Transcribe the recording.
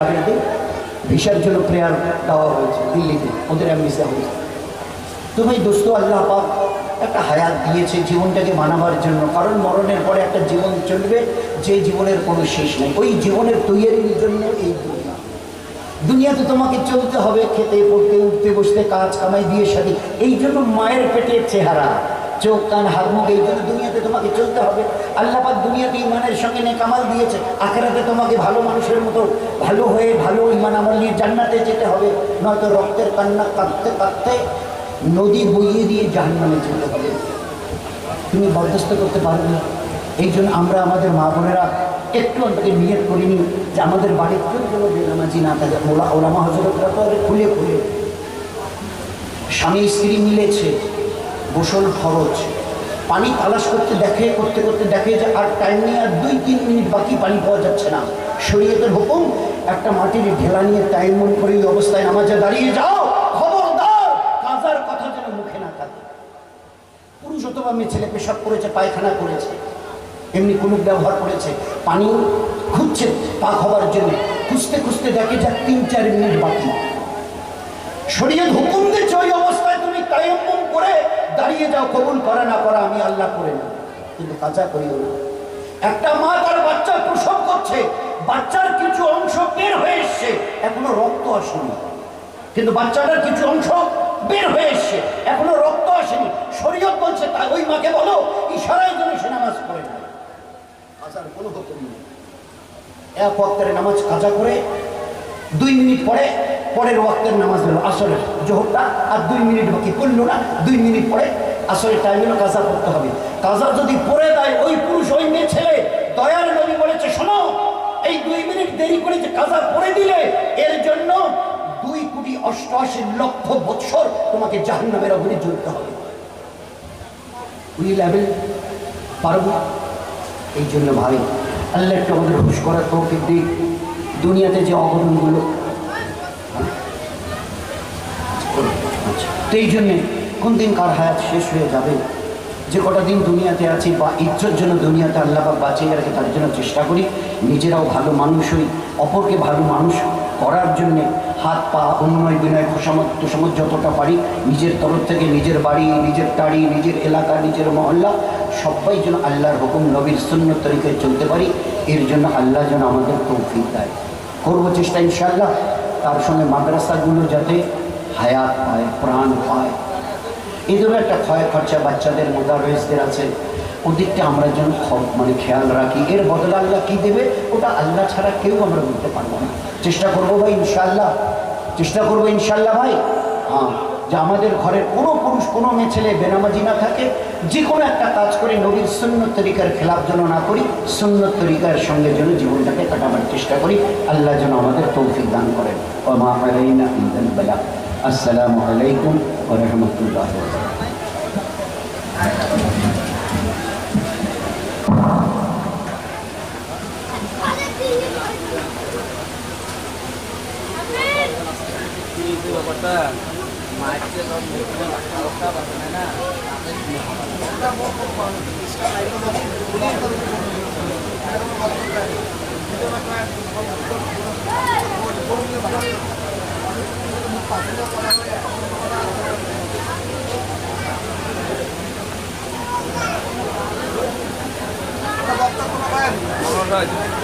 আগে ভিসার জন্য প্রেয়ার দেওয়া হয়েছে দিল্লিতে, ওদের অ্যাম্বিসা তো ভাই দোস্ত, আল্লাহ পাক একটা হায়াত দিয়েছে জীবনটাকে মানাবার জন্য, কারণ মরণের পরে একটা জীবন চলবে, যে জীবনের কোনো শেষ নেই। ওই জীবনের তৈরির জন্য এই দুনিয়া। দুনিয়াতে তোমাকে চলতে হবে, খেতে, পড়তে, উঠতে, বসতে, কাজ, কামাই দিয়ে সাথে এই জন্য মায়ের পেটের চেহারা। চোখ কান হাত মুখ এই জন্য দুনিয়াতে তোমাকে চলতে হবে। আল্লাহ পাক দুনিয়াতে ইমানের সঙ্গে নে কামাল দিয়েছে, আখেরাতে তোমাকে ভালো মানুষের মতো ভালো হয়ে ভালো ইমান আমল নিয়ে জান্নাতে যেতে হবে। নয়তো রক্তের কান্না কাঁদতে কাঁদতে নদী বইয়ে দিয়ে জাহান্নামে যেতে হবে তুমি বরদাস্ত করতে পারবে না। এই জন্য আমরা আমাদের মা বোনেরা একটু অন্তকে নিয়ত করিনি যে আমাদের বাড়ির কেউ যেন বেনামাজি না থাকে। ওলা ওলামা হজরতরা তো খুলে খুলে স্বামী স্ত্রী মিলেছে। গোসল খরচ। পানি তালাশ করতে দেখে, করতে করতে দেখে যে আর টাইম নেই, আর দুই তিন মিনিট বাকি পানি পাওয়া যাচ্ছে না। শরীয়তের হুকুম, একটা মাটির ঢেলা নিয়ে টাইম মন করে এই অবস্থায় নামাজে দাঁড়িয়ে যাও, খবরদার, কাজার কথা যেন মুখে না থাকে। পুরুষ অথবা মেয়ে ছেলে পেশাব করেছে, পায়খানা করেছে, এমনি কুলুপ ব্যবহার করেছে, পানি খুঁজছে পাক হবার জন্য। খুঁজতে খুঁজতে দেখে যাক তিন চার মিনিট বাকি। শরীয়ত হুকুম দিচ্ছে ওই অবস্থায় তুমি তায়াম্মুম করে দাঁড়িয়ে যাও, কবুল করা না করা আমি আল্লাহ করে নেব। কিন্তু কাজা করিও না। একটা মা তার বাচ্চার প্রসব করছে, বাচ্চার কিছু অংশ বের হয়ে এসছে, এখনও রক্ত আসেনি। কিন্তু বাচ্চাটার কিছু অংশ বের হয়ে এসছে, এখনও রক্ত আসেনি। শরীয়ত বলছে, তাই ওই মাকে বলো, ইশারায় যেন সে নামাজ পড়ে না। কাজার কোনো হুকুম নেই। এক ওয়াক্তের নামাজ কাজা করে, দুই মিনিট পরে পরের ওয়াক্তের নামাজ হলো আসরের জোহরটা, আর দুই মিনিট বাকি করল না, দুই মিনিট পরে আসরের টাইম হলো কাজা করতে হবে। কাজা যদি পরে দেয় ওই পুরুষ, ওই মেয়ে ছেলে, দয়ার নবী বলেছে, শোনো, এই দুই মিনিট দেরি করে যে কাজা পরে দিলে, এর জন্য দুই কোটি অষ্টআশি লক্ষ বৎসর তোমাকে জাহান্নামের অগ্নি জ্বলতে হবে। উই লেভেল পারব। এই জন্য ভাই আল্লাহ একটু আমাদের হুশ করার তৌফিক দুনিয়াতে যে অঘটনগুলো আচ্ছা, তো এই জন্যে কোন দিন কার হায়াত শেষ হয়ে যাবে? যে কটা দিন দুনিয়াতে আছি বা ইজ্জত জন্য দুনিয়াতে আল্লাহ বাঁচিয়ে রাখে তার জন্য চেষ্টা করি নিজেরাও ভালো মানুষ হই অপরকে ভালো মানুষ করার জন্যে হাত পা উন্নয় বিনয় খোসামত তোষামত যতটা পারি নিজের তরফ থেকে নিজের বাড়ি নিজের টাড়ি নিজের এলাকা নিজের মহল্লা সবাই যেন আল্লাহর হুকুম নবীর শূন্য তরিকায় চলতে পারি এর জন্য আল্লাহ যেন আমাদের তৌফিক দেয়। করব চেষ্টা ইনশাআল্লাহ তার সঙ্গে মাদ্রাসাগুলো যাতে হায়াত পায়, প্রাণ পায়। এদেরও একটা ক্ষয় খরচা বাচ্চাদের মোদারয়েসদের আছে। ওদিকটা আমরা যেন মানে খেয়াল রাখি। এর বদলে আল্লাহ কী দেবে? ওটা আল্লাহ ছাড়া কেউ আমরা বলতে পারব না। চেষ্টা করব ভাই ইনশাল্লাহ চেষ্টা করব ইনশাল্লাহ ভাই। হ্যাঁ যে আমাদের ঘরের কোনো পুরুষ, কোনো মেয়ে, ছেলে বেনামাজি না থাকে যে কোনো একটা কাজ করে নবীর সুন্নত তরিকার খেলাপ যেন না করি, সুন্নত তরিকার সঙ্গে যেন জীবনটাকে কাটাবার চেষ্টা করি, আল্লাহ যেন আমাদের তৌফিক দান করেন। আলাইনা ইল্লাল বালাগ السلام عليكم ورحمة الله وبركاته Thank you. Conrad.